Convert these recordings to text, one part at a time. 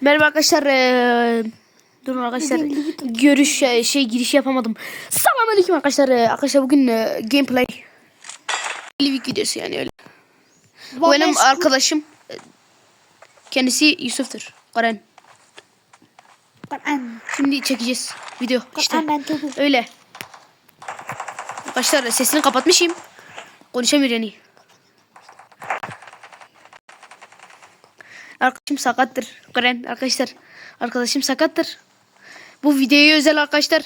Merhaba arkadaşlar. Eee durun arkadaşlar. Görüş şey, şey giriş yapamadım. Selamünaleyküm arkadaşlar. Eee, arkadaşlar bugün eee, gameplay Livik videosu yani öyle. Bu benim arkadaşım. Kendisi Yusuf'tur. Karen. Kur'an. Şimdi çekeceğiz video işte. Kur'an ben topu. Öyle. Arkadaşlar sesini kapatmışım. Konuşamıyor yani. Arkadaşım sakattır. Karen arkadaşlar. Arkadaşım sakattır. Bu videoya özel arkadaşlar.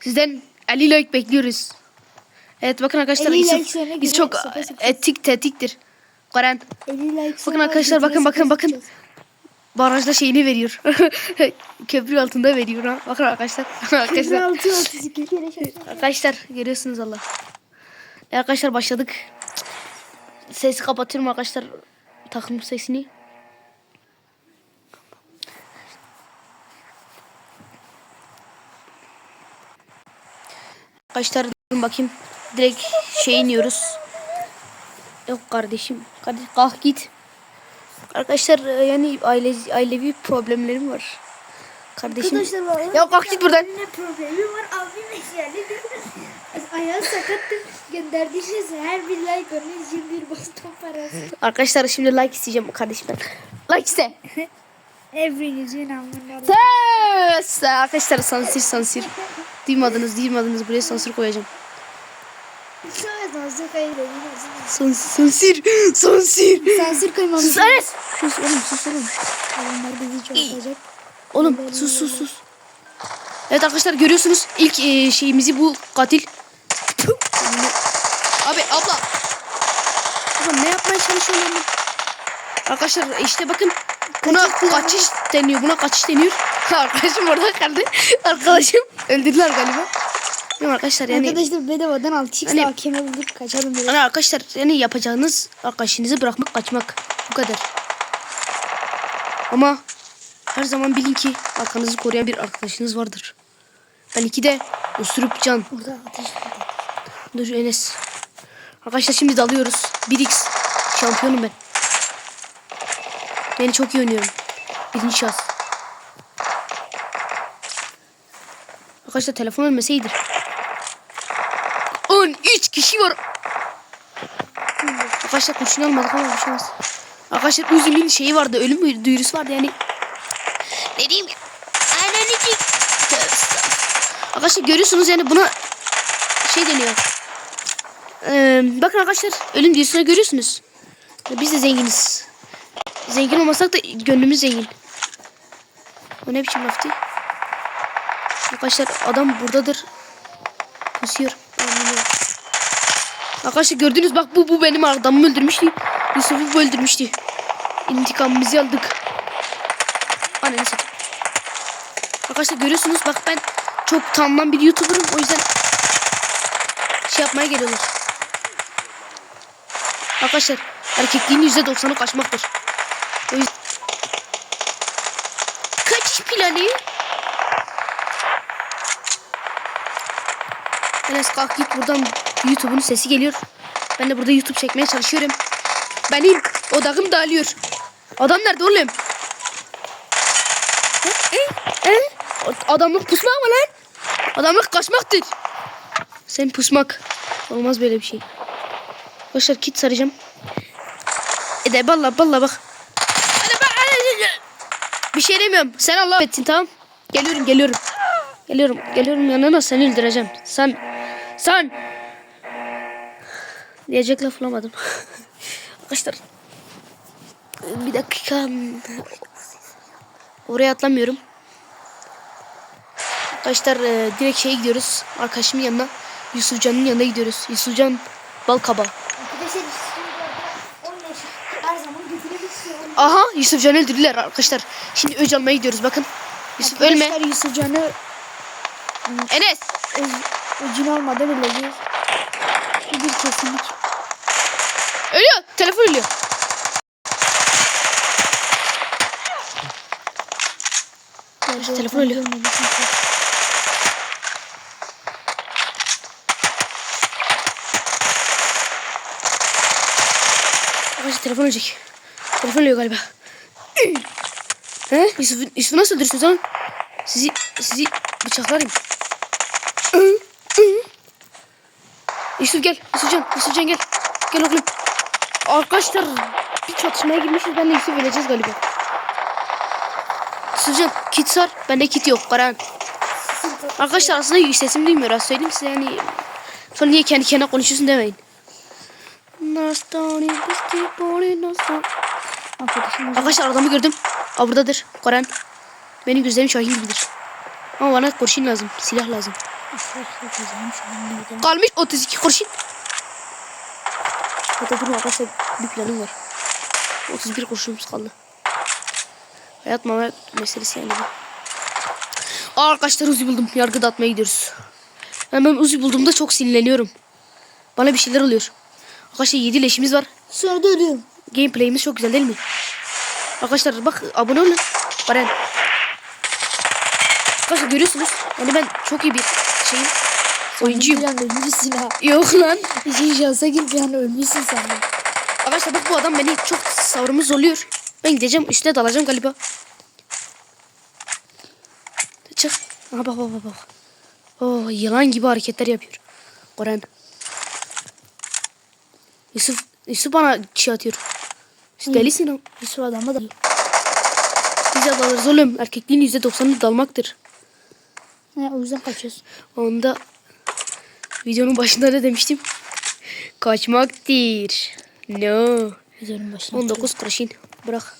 Sizden 50 like bekliyoruz. Evet bakın arkadaşlar 50 like Yusuf, güzel çok etik tetiktir. Karen 50 like Bakın arkadaşlar, bakın, bakın, bakın. barajda şeyini veriyor. Köprü altında veriyor ha. Bakın arkadaşlar. arkadaşlar. 26 32 kere şaka. Arkadaşlar görüyorsunuz Allah. E arkadaşlar başladık. Sesi kapatıyorum arkadaşlar. Takım sesini. Arkadaşlar bakayım. Direkt şey iniyoruz. Yok kardeşim. Kardeş kalk git. Arkadaşlar e, yani aile, ailevi problemlerim var. Kardeşim. Arkadaşlar. Ya kalk git buradan. Ne problemi var? Abim eşyalı. Ayağı sakattır. Gönderdiğiniz her bir like onun için bir boston parası. Arkadaşlar şimdi like isteyeceğim kardeşimden. Like iste. Evrenizin amına. Ses! Arkadaşlar sansür sansür. Duymadınız duymadınız buraya sansür koyacağım. Sansür sansür sansür. Sansür koymamız. Sus. Sus oğlum sus oğlum. Onlar bizi çok yapacak. Oğlum sus sus sus. Evet arkadaşlar görüyorsunuz ilk e, şeyimizi bu katil. Abi abla. Abla ne yapmaya çalışıyorsun lan? Arkadaşlar işte bakın buna kaçış deniyor. Buna kaçış deniyor. Arkadaşım orada kaldı. Arkadaşım öldürdüler galiba. Değil arkadaşlar yani Arkadaşlar bedavadan 6x Hani- AKM bulduk kaçalım dedi. yani arkadaşlar yani yapacağınız arkadaşınızı bırakmak kaçmak bu kadar. Ama her zaman bilin ki arkanızı koruyan bir arkadaşınız vardır. Ben iki de usurup can. Burada ateş. Dur Enes. Arkadaşlar şimdi dalıyoruz. 1x şampiyonum ben. Beni çok iyi oynuyorum. Birinci şans. Arkadaşlar telefon ölmese iyidir. 13 kişi var. Arkadaşlar kurşun almadık ama bir şey. Arkadaşlar Uzi'nin şeyi vardı. Ölüm duyurusu vardı yani. Ne diyeyim. Tövbe estağfurullah. Arkadaşlar görüyorsunuz yani buna şey deniyor. Ee, bakın arkadaşlar ölüm duyurusunu görüyorsunuz. Biz de zenginiz. Zengin olmasak da gönlümüz zengin. O ne biçim laftı? Arkadaşlar adam buradadır. Kusuyor. Arkadaşlar gördünüz bak bu bu benim adamımı öldürmüştü. Yusuf'u öldürmüştü. İntikamımızı aldık. Ananı satayım. Arkadaşlar görüyorsunuz bak ben çok tanınan bir YouTuber'ım o yüzden şey yapmaya geliyorlar. Arkadaşlar erkekliğin yüzde doksanı kaçmaktır. Kaçış planı? Enes kalk git buradan YouTube'un sesi geliyor. Ben de burada YouTube çekmeye çalışıyorum. Benim odağım dağılıyor. Adam nerede oğlum? E, e, e? Adamlık pusmak mı lan? Adamlık kaçmaktır. Sen pusmak. Olmaz böyle bir şey. Arkadaşlar kit saracağım. E de balla balla bak. Bir şey demiyorum. Sen Allah ettin tamam. Geliyorum geliyorum. Geliyorum geliyorum yanına seni öldüreceğim. Sen sen diyecek laf bulamadım. Arkadaşlar bir dakika oraya atlamıyorum. Arkadaşlar e, direkt şeye gidiyoruz. Arkadaşımın yanına. Yusufcan'ın yanına gidiyoruz. Yusufcan Balkaba. Arkadaşlar şimdi 15 her zaman götürebilirsiniz. Aha Yusufcan'ı öldürdüler arkadaşlar. Şimdi öc almaya gidiyoruz bakın. Yusuf ölme. Arkadaşlar Yusufcan'ı Enes. öz, öleceğiz. Bu bir kesinlik. Ölüyor. Telefon ölüyor. Telefon ölüyor. Arkadaşlar telefon ölecek. Telefon ölüyor galiba. He? Yusuf, Yusuf'u nasıl öldürürsünüz oğlum? Sizi, sizi bıçaklarım. Yusuf gel. Yusufcan. Yusufcan gel. Gel oğlum. Arkadaşlar bir çatışmaya girmişiz. Ben de Yusuf öleceğiz galiba. Yusufcan kit sar. Bende kit yok. Karan. Arkadaşlar aslında sesimi duymuyor. Az söyleyeyim size yani. Sonra niye kendi kendine konuşuyorsun demeyin. Arkadaşlar adamı gördüm. Aa buradadır. Koran. Benim gözlerim şahin gibidir. Ama bana kurşun lazım. Silah lazım. Kalmış 32 kurşun. Hatta durun arkadaşlar bir planım var. 31 kurşunumuz kaldı. Hayat mama meselesi yani arkadaşlar Uzi buldum. Yargı dağıtmaya gidiyoruz. Hemen Uzi bulduğumda çok sinirleniyorum. Bana bir şeyler oluyor. Arkadaşlar 7 leşimiz var. Sonra da ölüyorum. Gameplay'imiz çok güzel değil mi? Arkadaşlar bak abone olun. Baren. Arkadaşlar görüyorsunuz. Yani ben çok iyi bir şeyim. Oyuncuyum. Bir an ölmüşsün ha. Yok lan. İşin şansa gir bir an ölmüşsün sen de. Arkadaşlar bak bu adam beni çok savrımı zorluyor. Ben gideceğim üstüne dalacağım galiba. Çık. Aha bak bak bak bak. Oh yılan gibi hareketler yapıyor. Koran. Yusuf, Yusuf bana şey atıyor. Siz delisin o. Yusuf adamı da. Biz de dalırız oğlum. Erkekliğin %90'ı dalmaktır. He, o yüzden kaçıyoruz. Onda videonun başında ne demiştim? Kaçmaktır. No. Videonun başına. 19 kuruşun. Bırak.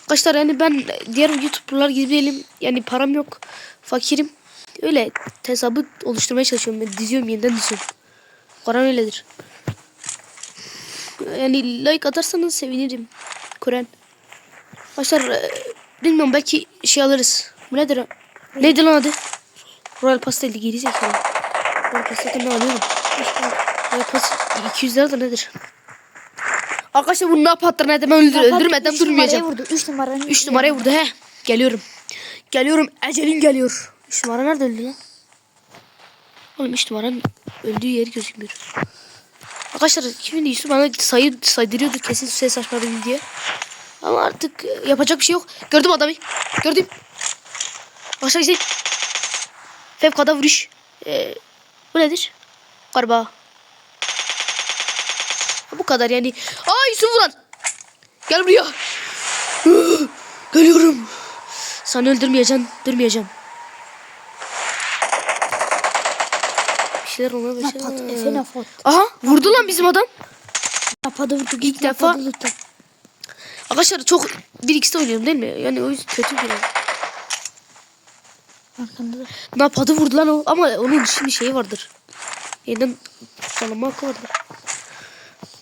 Arkadaşlar yani ben diğer YouTuber'lar gibi değilim. Yani param yok. Fakirim. Öyle hesabı oluşturmaya çalışıyorum. Ben diziyorum yeniden diziyorum. Kur'an öyledir. Yani like atarsanız sevinirim. Kur'an. Arkadaşlar e, bilmiyorum belki şey alırız. Bu nedir? o? Neydi lan adı? Royal Pass değildi geri zekalı. Royal Pass'ı ben alıyorum. Royal Pass 200 lira da nedir? Arkadaşlar bunu ne yapar ne demem öldür, öldürmeden durmayacağım. vurdu. 3 numaranın. 3 numaraya vurdu he. Geliyorum. Geliyorum. Ecelin geliyor. 3 numara nerede öldü lan? Oğlum 3 numaranın öldüğü yeri gözükmüyor. Arkadaşlar kimin Yusuf bana sayı saydırıyordu kesin ses açmadım diye. Ama artık e, yapacak bir şey yok. Gördüm adamı. Gördüm. Aşağı gideyim. Fevkada vuruş. Ee, bu nedir? Galiba. Bu kadar yani. Aa Yusuf vuran. Gel buraya. Geliyorum. Sana öldürmeyeceğim. Durmayacağım. Bir şeyler olmaya Napat. başladı. Efe nafot. Aha vurdu lan bizim adam. Napada vurdu. İlk defa- Arkadaşlar çok bir ikisi oynuyorum değil mi? Yani o yüzden kötü bir Arkanda da. Napadı vurdu lan o ama onun şimdi şeyi vardır. Yeniden tanıma hakkı vardır.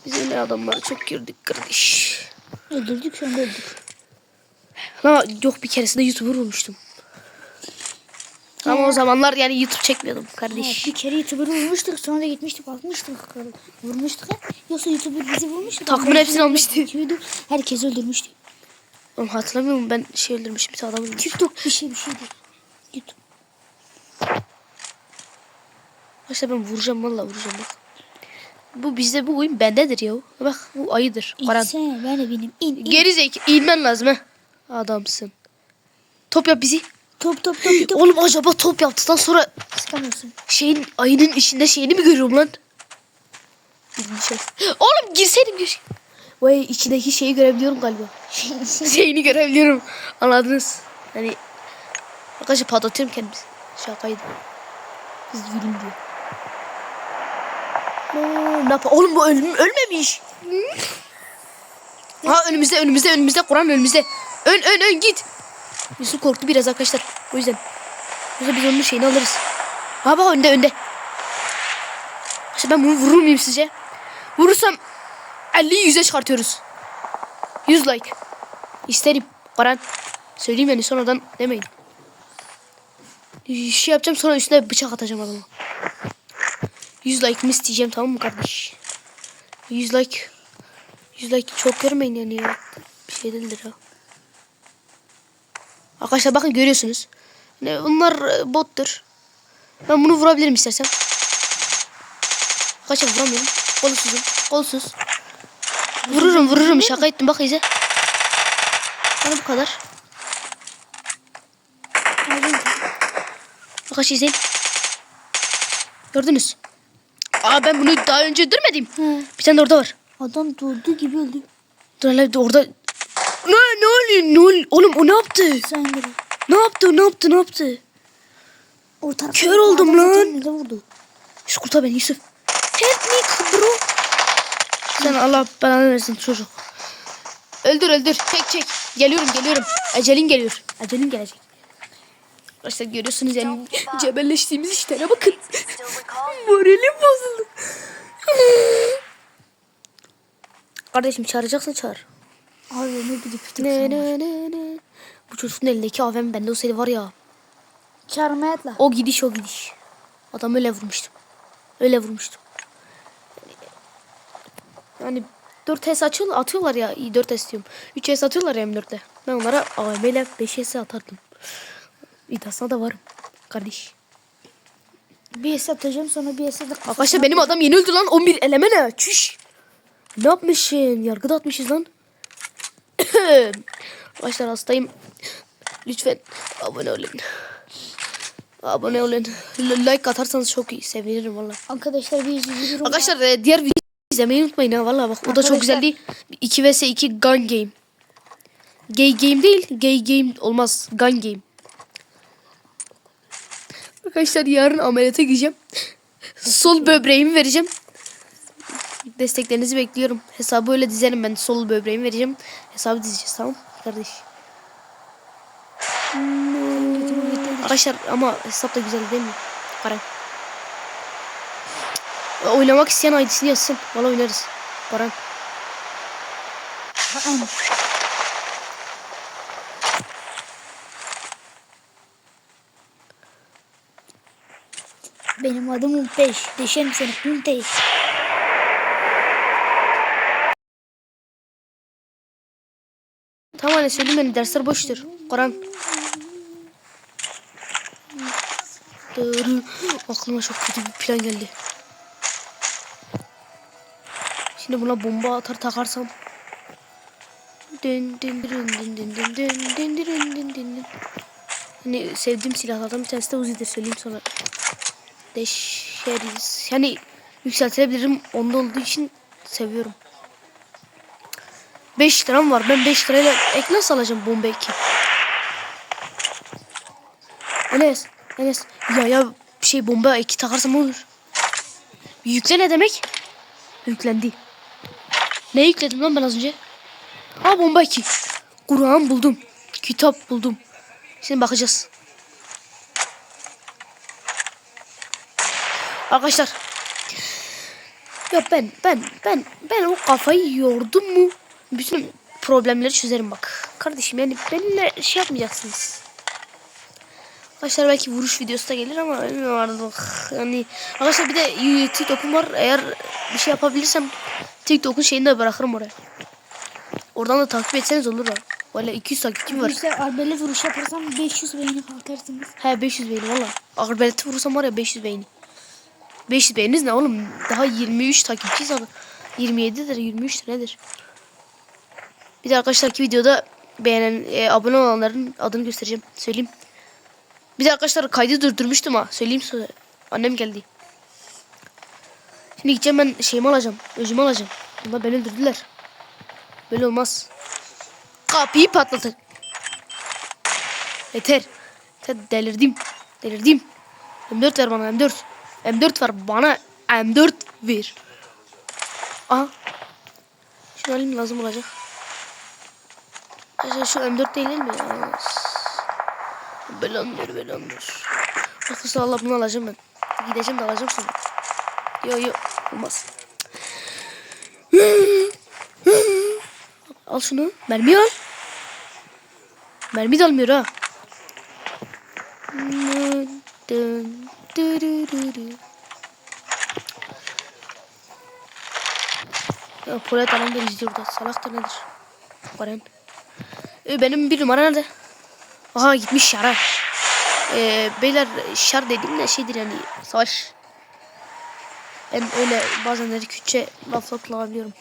Biz öyle adamlara çok girdik kardeş. Öldürdük şu anda öldük. Ha yok bir keresinde YouTuber vurmuştum. Ama o zamanlar yani YouTube çekmiyordum kardeş. bir kere YouTuber vurmuştuk sonra da gitmiştik bakmıştık. Vurmuştuk. ha. Yoksa YouTuber bizi vurmuştu. Takımın hepsini almıştı. Herkes öldürmüştü. Oğlum hatırlamıyorum ben şey öldürmüşüm bir adam öldürmüşüm. TikTok bir şey bir şeydi. YouTube. Başta ben vuracağım valla vuracağım bak. Bu bizde bu oyun bendedir ya. Bak bu ayıdır. Karan. İnsene ben de benim. İn, in. Geri inmen lazım ha. Adamsın. Top yap bizi. Top top top top. Oğlum acaba top yaptıktan sonra Sıkamıyorsun. şeyin ayının içinde şeyini mi görüyorum lan? Şey. Oğlum girseydim gir. Vay içindeki şeyi görebiliyorum galiba. şeyini görebiliyorum. Anladınız? Hani arkadaşlar patlatıyorum kendimizi. Şakaydı. Biz gülüm diye. Ne yap- Oğlum bu ölüm ölmemiş. Ha önümüzde önümüzde önümüzde Kur'an önümüzde. Ön ön ön git. Yusuf korktu biraz arkadaşlar. O yüzden. Yoksa biz onun şeyini alırız. Ha bak önde önde. İşte ben bunu vurur muyum sizce? Vurursam 50'yi 100'e çıkartıyoruz. 100 like. İsterim. Karan. Söyleyeyim yani sonradan demeyin. Şey yapacağım sonra üstüne bıçak atacağım adama. 100 like'ımı isteyeceğim tamam mı kardeş? 100 like. 100 like çok görmeyin yani ya. Bir şey değildir ya. Arkadaşlar bakın görüyorsunuz. Ne, bunlar e, bottur. Ben bunu vurabilirim istersen. Arkadaşlar vuramıyorum. Kolsuzum. Kolsuz. Vururum vururum şaka ettim bak iyice. Yani bu kadar. Arkadaşlar izleyin. Gördünüz. Aa ben bunu daha önce öldürmedim. He. Bir tane de orada var. Adam durdu gibi öldü. Dur hele orada. Ne ne oluyor ne oluyor? Oğlum o ne yaptı? Sen gel. Ne yaptı ne yaptı ne yaptı? O Kör oldum lan. vurdu. Şu kurtar beni Yusuf. Help me bro. Sen Allah belanı versin çocuk. Öldür öldür. Çek çek. Geliyorum geliyorum. Ecelin geliyor. Ecelin gelecek. Arkadaşlar görüyorsunuz yani cebelleştiğimiz işlere bakın. Moralim bozuldu. Kardeşim çağıracaksan çağır. Abi ne gidip Ne ne ne ne. Bu çocuğun elindeki AVM bende olsaydı var ya. Çağırmaya atla. O gidiş o gidiş. Adam öyle vurmuştum. Öyle vurmuştum. Yani 4 S açıyor, atıyorlar ya. iyi 4 S diyorum. 3 S atıyorlar ya M4'te. Ben onlara AVM ile 5 S atardım. İddiasına da varım. Kardeş. Bir es atacağım sonra bir es de Arkadaşlar benim adam yeni öldü lan. 11 eleme ne? Çüş. Ne yapmışsın? Yargıda atmışız lan. Arkadaşlar hastayım. Lütfen abone olun. Abone olun. Like atarsanız çok iyi. Sevinirim valla. Arkadaşlar bir bir Arkadaşlar e, diğer videoyu izlemeyi unutmayın ha valla bak o da çok Arkadaşlar- güzel değil. 2 vs 2 gun game. Gay game değil, gay game olmaz. Gun game. Arkadaşlar yarın ameliyata gireceğim. Sol böbreğimi vereceğim. Desteklerinizi bekliyorum. Hesabı öyle dizerim ben. Sol böbreğimi vereceğim. Hesabı dizeceğiz tamam kardeş. Arkadaşlar ama hesap da güzel değil mi? Karan. Oynamak isteyen ID'sini yazsın. Valla oynarız. Baran. Benim adım Umpeş. Deşerim seni Umpeş. Anne söyleyeyim beni dersler boştur. Kur'an. Aklıma çok kötü bir plan geldi. Şimdi buna bomba atar takarsam. Dün. Hani sevdiğim silahlardan bir tanesi de Uzi'dir söyleyeyim sana. Deşeriz. Yani yükseltebilirim. Onda olduğu için seviyorum. 5 liram var. Ben 5 lirayla ek nasıl alacağım bomba eki? Enes. Enes. Ya ya bir şey bomba eki takarsam olur. Yükle ne demek? Yüklendi. Ne yükledim lan ben az önce? Ha bomba eki. Kur'an buldum. Kitap buldum. Şimdi bakacağız. Arkadaşlar. Ya ben ben ben ben o kafayı yordum mu? Bütün problemleri çözerim bak. Kardeşim yani benimle şey yapmayacaksınız. Arkadaşlar belki vuruş videosu da gelir ama bilmiyorum artık. Yani arkadaşlar bir de TikTok'um var. Eğer bir şey yapabilirsem TikTok'un şeyini de bırakırım oraya. Oradan da takip etseniz olur ha. Valla 200 takipçim var. İşte arbele vuruş yaparsam 500 beğeni kalkarsınız. He 500 beğeni valla. Arbeleti vurursam var ya 500 beğeni. 500 beğeniniz ne oğlum? Daha 23 takipçiyiz abi. 27'dir 23 nedir? Bir de arkadaşlar ki videoda beğenen e, abone olanların adını göstereceğim. Söyleyeyim. Bir de arkadaşlar kaydı durdurmuştum ha. Söyleyeyim size. Annem geldi. Şimdi gideceğim ben şeyimi alacağım. Özümü alacağım. Ama beni öldürdüler. Böyle olmaz. Kapıyı patlatın. Yeter. Yeter delirdim. Delirdim. M4 ver bana M4. M4 ver bana M4 ver. Aha. Şunu alayım lazım olacak. Arkadaşlar şu M4 değil mi? Belandır belandır. Arkadaşlar Allah bunu alacağım ben. Gideceğim de alacağım sonra. Yo yo olmaz. al şunu. Mermi al. Mermi de almıyor ha. Ya Polat Alan da izliyor da salak da nedir? Baran. Ee, benim bir numara nerede? Aha gitmiş şara. Ee, beyler şar dediğim de şeydir yani savaş. Ben öyle bazenleri Kürtçe lafla kullanabiliyorum.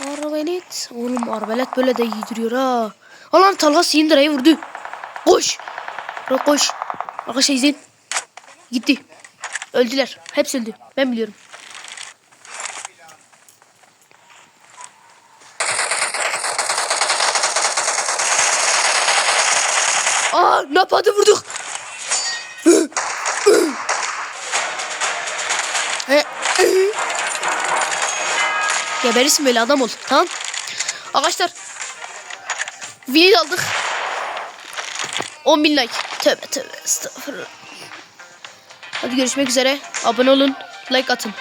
Arbelet. Oğlum arbelet böyle de yediriyor ha. Ulan Talha Sindira'yı vurdu. Koş. Bırak koş. Arkadaşlar izleyin. Gitti. Öldüler. Hepsi öldü. Ben biliyorum. Aa napadı vurduk. Geberirsin böyle adam ol. Tamam. Arkadaşlar. Video aldık. 10 bin like. Tövbe tövbe estağfurullah. Hadi görüşmek üzere. Abone olun. Like atın.